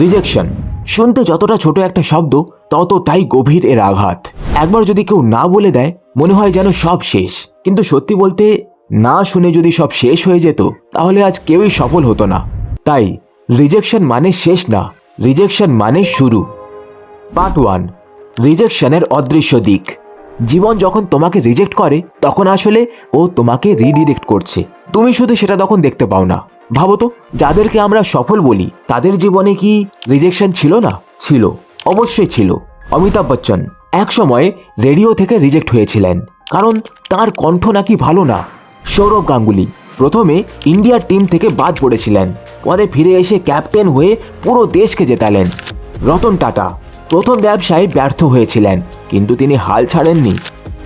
Rejection শুনতে যতটা ছোট একটা শব্দ, ততটাই গভীর এর আঘাত। একবার যদি কেউ না বলে দেয়, মনে হয় যেন সব শেষ। কিন্তু সত্যি বলতে, না শুনে যদি সব শেষ হয়ে যেত, তাহলে আজ কেউই সফল হতো না। তাই রিজেকশন মানে শেষ না রিজেকশন মানে শুরু। পার্ট ওয়ান রিজেকশনের অদৃশ্য দিক। জীবন যখন তোমাকে রিজেক্ট করে, তখন আসলে ও তোমাকে রিডিরেক্ট করছে। তুমি শুধু সেটা তখন দেখতে পাও না। ভাবো তো, যাদেরকে আমরা সফল বলি, তাদের জীবনে কি রিজেকশন ছিল না? ছিল, অবশ্যই ছিল। অমিতাভ বচ্চন এক সময় রেডিও থেকে রিজেক্ট হয়েছিলেন, কারণ তার কণ্ঠ নাকি ভালো না। সৌরভ গাঙ্গুলি প্রথমে ইন্ডিয়ার টিম থেকে বাদ পড়েছিলেন, পরে ফিরে এসে ক্যাপ্টেন হয়ে পুরো দেশকে জেতালেন। রতন টাটা প্রথম ব্যবসায় ব্যর্থ হয়েছিলেন, কিন্তু তিনি হাল ছাড়েননি।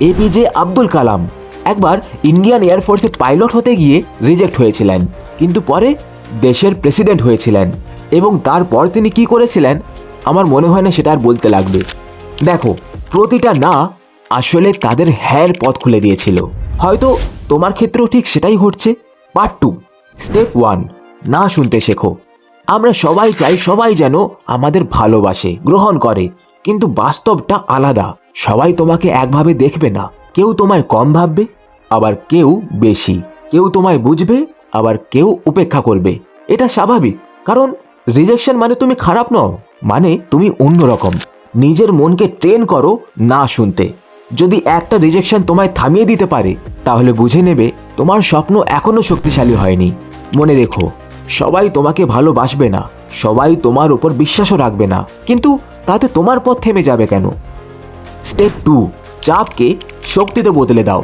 এপিজে আব্দুল কালাম একবার ইন্ডিয়ান এয়ারফোর্সে পাইলট হতে গিয়ে রিজেক্ট হয়েছিলেন, কিন্তু পরে দেশের প্রেসিডেন্ট হয়েছিলেন এবং তারপর তিনি কি করেছিলেন, আমার মনে হয় না সেটা আর বলতে লাগবে। দেখো, প্রতিটা না আসলে তাদের হ্যার পথ খুলে দিয়েছিল। হয়তো তোমার ক্ষেত্রেও ঠিক সেটাই ঘটছে। পার্ট টু স্টেপ ওয়ান না শুনতে শেখো। আমরা সবাই চাই সবাই যেন আমাদের ভালোবাসে, গ্রহণ করে, কিন্তু বাস্তবটা আলাদা। সবাই তোমাকে একভাবে দেখবে না। কেউ তোমায় কম ভাববে, আবার কেউ বেশি। কেউ তোমায় বুঝবে, আবার কেউ উপেক্ষা করবে। এটা স্বাভাবিক, কারণ রিজেকশন মানে তুমি খারাপ নও মানে তুমি অন্যরকম। নিজের মনকে ট্রেন করো না শুনতে। যদি একটা রিজেকশন তোমায় থামিয়ে দিতে পারে, তাহলে বুঝে নেবে তোমার স্বপ্ন এখনও শক্তিশালী হয়নি। মনে রেখো, সবাই তোমাকে ভালোবাসবে না, সবাই তোমার উপর বিশ্বাসও রাখবে না। কিন্তু তাতে তোমার পথ থেমে যাবে কেন? স্টেপ টু চাপকে শক্তিতে বদলে দাও।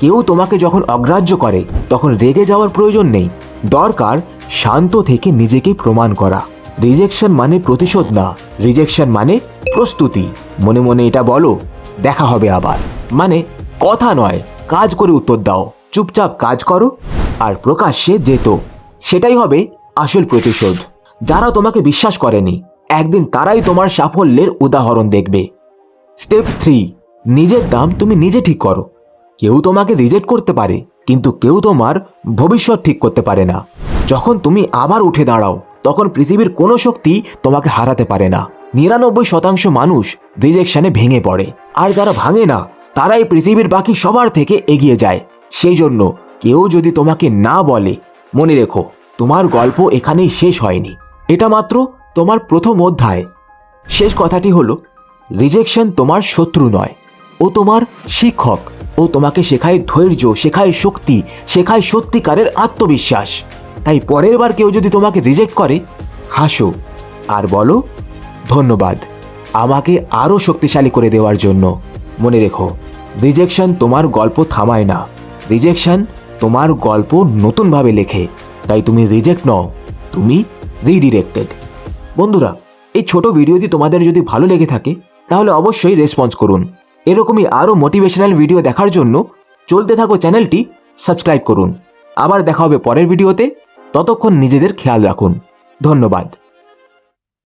কেউ তোমাকে যখন অগ্রাহ্য করে, তখন রেগে যাওয়ার প্রয়োজন নেই। দরকার শান্ত থেকে নিজেকে প্রমাণ করা। রিজেকশন মানে প্রতিশোধ না, রিজেকশন মানে প্রস্তুতি। মনে মনে এটা বলো, দেখা হবে আবার। মানে কথা নয়, কাজ করে উত্তর দাও। চুপচাপ কাজ করো আর প্রকাশ্যে যেত। সেটাই হবে আসল প্রতিশোধ। যারা তোমাকে বিশ্বাস করেনি, একদিন তারাই তোমার সাফল্যের উদাহরণ দেখবে। স্টেপ থ্রি নিজের দাম তুমি নিজে ঠিক করো। কেউ তোমাকে রিজেক্ট করতে পারে, কিন্তু কেউ তোমার ভবিষ্যৎ ঠিক করতে পারে না। যখন তুমি আবার উঠে দাঁড়াও, তখন পৃথিবীর কোনো শক্তি তোমাকে হারাতে পারে না। নিরানব্বই শতাংশ মানুষ রিজেকশনে ভেঙে পড়ে। আর যারা ভাঙে না, তারাই পৃথিবীর বাকি সবার থেকে এগিয়ে যায়। সেই জন্য কেউ যদি তোমাকে না বলে, মনে রেখো, তোমার গল্প এখানেই শেষ হয়নি। এটা মাত্র তোমার প্রথম অধ্যায়। শেষ কথাটি হলো রিজেকশন তোমার শত্রু নয়। ও তোমার শিক্ষক। ও তোমাকে শেখায় ধৈর্য, শেখায় শক্তি, শেখায় সত্যিকারের আত্মবিশ্বাস। তাই পরের বার কেউ যদি তোমাকে রিজেক্ট করে, হাসো আর বলো, ধন্যবাদ। আমাকে আরও শক্তিশালী করে দেওয়ার জন্য। মনে রেখো রিজেকশন তোমার গল্প থামায় না। রিজেকশন তোমার গল্প নতুনভাবে লেখে। তাই তুমি রিজেক্ট নও, তুমি রিডিরেক্টেড বন্ধুরা, এই ছোট ভিডিওটি তোমাদের যদি ভালো লেগে থাকে, তাহলে অবশ্যই রেসপন্স করুন। এরকমই আরও মোটিভেশনাল ভিডিও দেখার জন্য চলতে থাকো চ্যানেলটি সাবস্ক্রাইব করুন। আবার দেখা হবে পরের ভিডিওতে ততক্ষণ নিজেদের খেয়াল রাখুন। ধন্যবাদ।